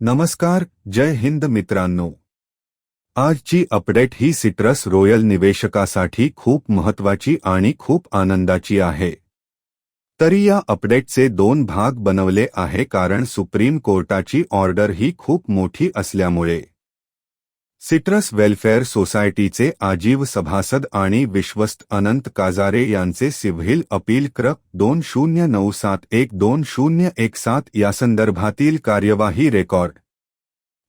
नमस्कार जय हिंद मित्रांनो. आजची अपडेट ही सिट्रस रॉयल निवेशकासाठी खूप महत्वाची आणि खूप आनंदाची आहे. तरी या अपडेटचे दोन भाग बनवले आहे कारण सुप्रीम कोर्टाची ऑर्डर ही खूप मोठी असल्यामुळे. सिट्रस वेलफेअर सोसायटीचे आजीव सभासद आणि विश्वस्त अनंत काजारे यांचे सिव्हिल अपील क्र दोन शून्य नऊ सात एक दोन शून्य एक सात या संदर्भातील कार्यवाही रेकॉर्ड.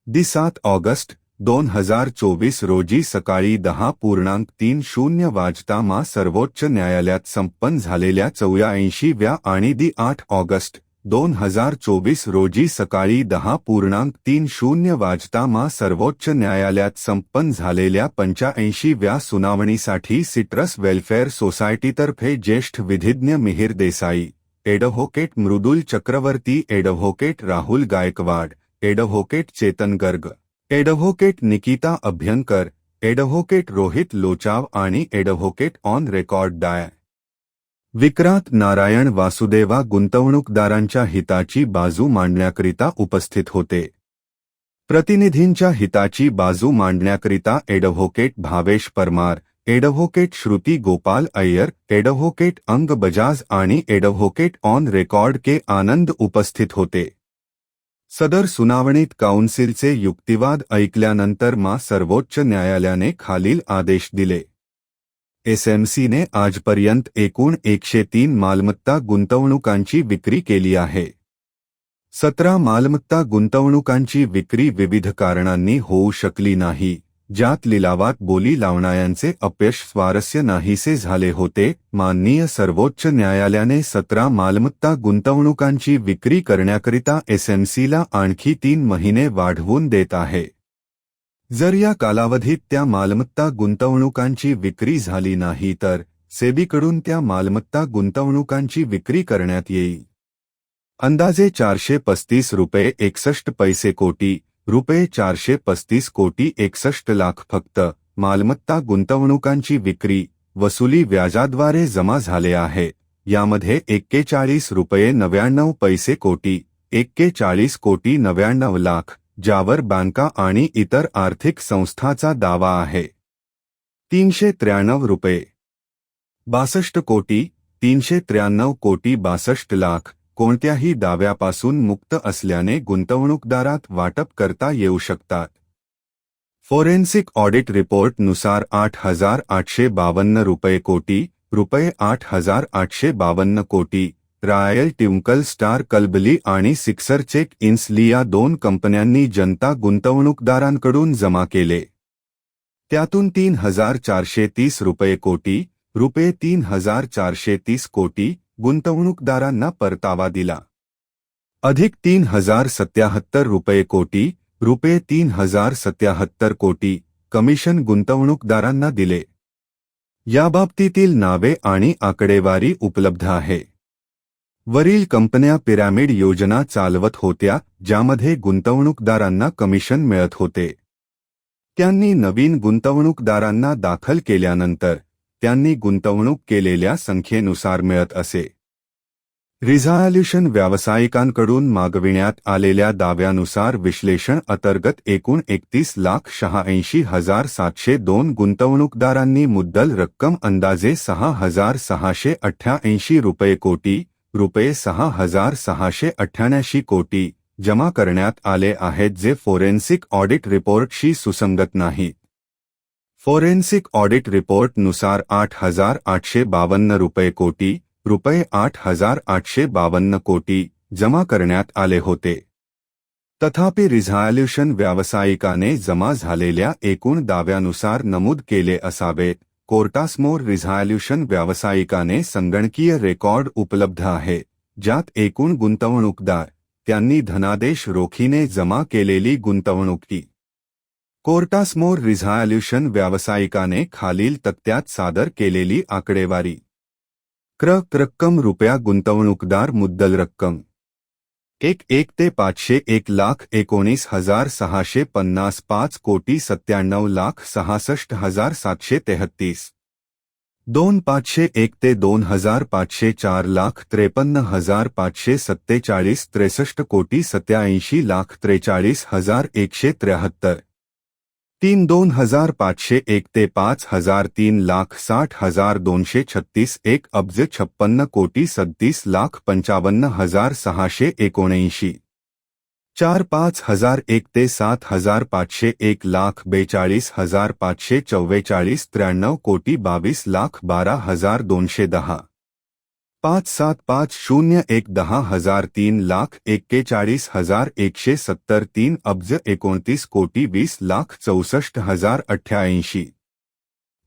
दि सात ऑगस्ट दोन हजार चोवीस रोजी सकाळी दहा पूर्णांक तीन शून्य वाजता मा सर्वोच्च न्यायालयात संपन्न झालेल्या चौऱ्याऐंशीव्या आणि दि आठ ऑगस्ट दोन हज़ार चोवीस रोजी सकाळी दहा पूर्णांक तीन शून्य वाजता सर्वोच्च न्यायालयात संपन्न झालेल्या पंच्याऐंशीव्या सुनावणीसाठी सिट्रस वेलफेअर सोसायटीतर्फे ज्येष्ठ विधिज्ञ Mihir Desai advocate Mridul Chakraborty advocate Rahul Gaikwad advocate Chetan Garg advocate Nikita Abhyankar advocate Rohit Lochav आणि एडव्होकेट ऑन रेकॉर्ड डाय. विक्रांत नारायण वासुदेवा गुंतवणूकदारांच्या हिताची बाजू मांडण्याकरिता उपस्थित होते. प्रतिनिधींच्या हिताची बाजू मांडण्याकरिता advocate Bhavesh Parmar advocate Shruti Gopal Iyer advocate अंग बजाज आणि advocate on record K Anand उपस्थित होते. सदर सुनावणीत काउन्सिलचे युक्तिवाद ऐकल्यानंतर मा सर्वोच्च न्यायालयाने खालील आदेश दिले. एसएमसीने आजपर्यंत एकूण एकशे तीन मालमत्ता गुंतवणुकांची विक्री केली आहे. सतरा मालमत्ता गुंतवणुकांची विक्री विविध कारणांनी होऊ शकली नाही ज्यात लिलावात बोली लावणाऱ्यांचे अपयश स्वारस्य नाहीसे झाले होते. माननीय सर्वोच्च न्यायालयाने सतरा मालमत्ता गुंतवणुकांची विक्री करण्याकरिता एसएमसीला आणखी तीन महिने वाढवून देत आहे. जर या कालावधीत त्या मालमत्ता गुंतवणुकांची विक्री झाली नाही तर सेबीकडून त्या मालमत्ता गुंतवणुकांची विक्री करण्यात येईल. अंदाजे चारशे पस्तीस रुपये एकसष्ट पैसे कोटी रुपये चारशे पस्तीस कोटी एकसष्ट लाख फक्त मालमत्ता गुंतवणुकांची विक्री वसुली व्याजाद्वारे जमा झाले आहे. यामध्ये एक्केचाळीस रुपये नव्याण्णव पैसे कोटी एक्केचाळीस कोटी नव्याण्णव लाख ज्यावर बँका आणि इतर आर्थिक संस्थाचा दावा आहे. तीनशे त्र्याण्णव रुपये. बासष्ट कोटी तीनशे त्र्याण्णव कोटी बासष्ट लाख कोणत्याही दाव्यापासून मुक्त असल्याने गुंतवणूकदारात वाटप करता येऊ शकतात. फोरेन्सिक ऑडिट रिपोर्टनुसार आठ हजार आठशे बावन्न रुपये कोटी रुपये आठ हजार आठशे बावन्न कोटी. रायल ट्विंकल स्टार कल्बली आणि सिक्सर चेक इन्सली या दोन कंपन्यांनी जनता गुंतवणूकदारांकडून जमा केले. त्यातून तीन हजार चारशे तीस रुपये कोटी रुपये तीन हजार चारशे तीस कोटी गुंतवणूकदारांना परतावा दिला. अधिक तीन हजार सत्याहत्तर रुपये कोटी रुपये तीन हजार सत्याहत्तर कोटी कमिशन गुंतवणूकदारांना दिले. याबाबतीतील नावे आणि आकडेवारी उपलब्ध आहे. वरील कंपन्या पिरॅमिड योजना चालवत होत्या ज्यामध्ये गुंतवणूकदारांना कमिशन मिळत होते. त्यांनी नवीन गुंतवणूकदारांना दाखल केल्यानंतर त्यांनी गुंतवणूक केलेल्या संख्येनुसार मिळत असे. रिझॉल्युशन व्यावसायिकांकडून मागविण्यात आलेल्या दाव्यानुसार विश्लेषण अंतर्गत एकूण एकतीस लाख शहाऐंशी हजार सातशे दोन गुंतवणूकदारांनी मुद्दल रक्कम अंदाजे सहा हजार सहाशे अठ्ठ्याऐंशी रुपये कोटी रुपये सहा हजार सहाशे अठ्ठ्याऐंशी कोटी जमा करण्यात आले आहेत जे फोरेन्सिक ऑडिट रिपोर्टशी सुसंगत नाहीत फोरेन्सिक ऑडिट रिपोर्टनुसार आठ हजार आठशे बावन्न रुपये कोटी रुपये आठ हजार आठशे बावन्न कोटी जमा करण्यात आले होते. तथापि रिझॉल्युशन व्यावसायिकाने जमा झालेल्या एकूण दाव्यानुसार नमूद केले असावेत कोर्टासमोर रिझॉल्युशन व्यावसायिकाने संगणकीय रेकॉर्ड उपलब्ध आहे, ज्यात एकूण गुंतवणूकदार, त्यांनी धनादेश रोखीने जमा केलेली गुंतवणुकी कोर्टासमोर रिझॉल्युशन व्यावसायिकाने खालील तक्त्यात सादर केलेली आकडेवारी. क्र रक्कम रुपया गुंतवणूकदार मुद्दल रक्कम. एक एक ते पाचशे एक लाख एकोणीस हजार सहाशे पन्नास पाच कोटी सत्त्याण्णव लाख सहासष्ट हजार सातशे तेहत्तीस. दोन पाचशे एक ते दोन हजार पाचशे चार लाख त्रेपन्न हजार पाचशे सत्तेचाळीस त्रेसष्ट कोटी सत्याऐंशी लाख त्रेचाळीस हजार एकशे त्र्याहत्तर. तीन दोन हज़ार पाचशे एक ते पाच हज़ार तीन लाख साठ हज़ार दोनशे छत्तीस एक अब्ज छप्पन्न कोटी सदतीस लाख पंचावन्न हज़ार सहाशे एकोणऐंशी. चार पाच हज़ार एक ते सात हज़ार पाचशे एक लाख बेचाळीस हज़ार पाचशे चव्वेचाळीस त्र्याण्णव कोटी बावीस लाख बारा हज़ार दोनशे दहा. पाच सात पाच शून्य एक दहा हज़ार तीन लाख एक्केचाळीस हज़ार एकशे सत्तर तीन अब्ज एकोणतीस कोटी वीस लाख चौसष्ट हज़ार अठ्ठ्याऐंशी.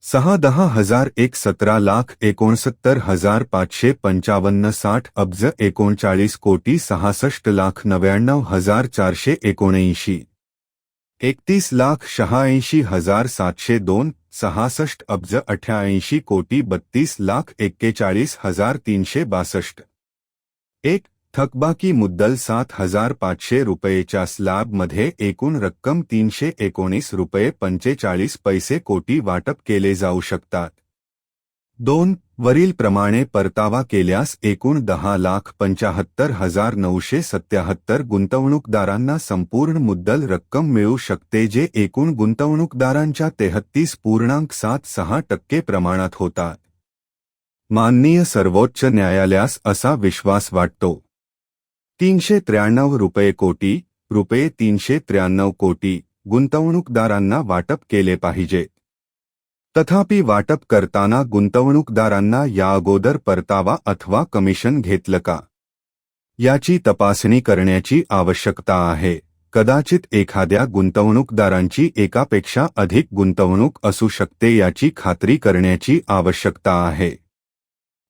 सहा दहा हज़ार एक सतरा लाख एकोणसत्तर हज़ार पाचशे पंचावन्न साठ अब्ज एकोणचाळीस कोटी सहासष्ट लाख नव्याण्णव हज़ार चारशे एकोणऐंशी. एकतीस लाख शहाऐंशी हजार सातशे दोन सहासष्ट अब्ज अठ्ठ्याऐंशी कोटी बत्तीस लाख एक्केचाळीस हजार तीनशे बासष्ट. एक थकबाकी मुद्दल सात हजार पाचशे रुपयेच्या स्लॅबमध्ये एकूण रक्कम तीनशे एकोणीस रुपये पंचेचाळीस पैसे कोटी वाटप केले जाऊ शकतात. दोन वरील प्रमाणे परतावा केल्यास एकूण दहा लाख पंचाहत्तर हजार नऊशे सत्याहत्तर गुंतवणूकदारांना संपूर्ण मुद्दल रक्कम मिळू शकते जे एकूण गुंतवणूकदारांच्या तेहत्तीस पूर्णांक सात सहा टक्के प्रमाणात होतात माननीय सर्वोच्च न्यायालयास असा विश्वास वाटतो. तीनशे त्र्याण्णव रुपये कोटी रुपये तीनशे त्र्याण्णव कोटी गुंतवणूकदारांना वाटप केले पाहिजे. तथापि वाटप करताना गुंतवणूकदारांना या अगोदर परतावा अथवा कमिशन घेतलं का? याची तपासणी करण्याची आवश्यकता आहे. कदाचित एखाद्या गुंतवणूकदारांची एकापेक्षा अधिक गुंतवणूक असू शकते याची खात्री करण्याची आवश्यकता आहे.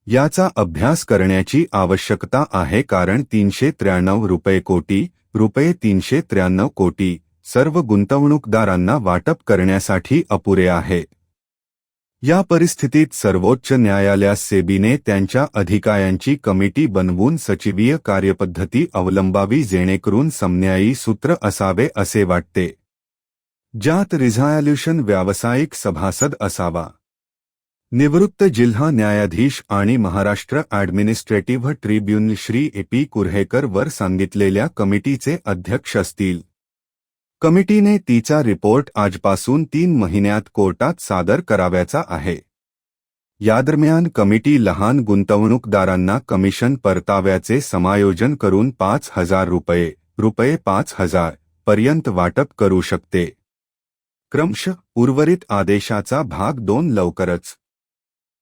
याचा अभ्यास करण्याची आवश्यकता आहे कारण तीनशे त्र्याण्णव रुपये कोटी रुपये तीनशे त्र्याण्णव कोटी सर्व गुंतवणूकदारांना वाटप करण्यासाठी अपुरे आहे. या परिस्थितीत सर्वोच्च न्यायालयास सेबीने त्यांच्या अधिकायांची कमिटी बनवून सचिवीय कार्यपद्धती अवलंबावी जेणेकरून समन्यायी सूत्र असावे असे वाटते. ज्यात रिझायल्युशन व्यावसायिक सभासद असावा. निवृत्त जिल्हा न्यायाधीश आणि Maharashtra administrative tribunal Shri A P Kurhekar वर सांगितलेल्या कमिटीचे अध्यक्ष असतील. कमिटीने तिचा रिपोर्ट आजपासून तीन महिन्यात कोर्टात सादर कराव्याचा आहे. यादरम्यान कमिटी लहान गुंतवणूकदारांना कमिशन परताव्याचे समायोजन करून पाच हजार रुपये रुपये पाच हजार पर्यंत वाटप करू शकते. क्रमश उर्वरित आदेशाचा भाग दोन लवकरच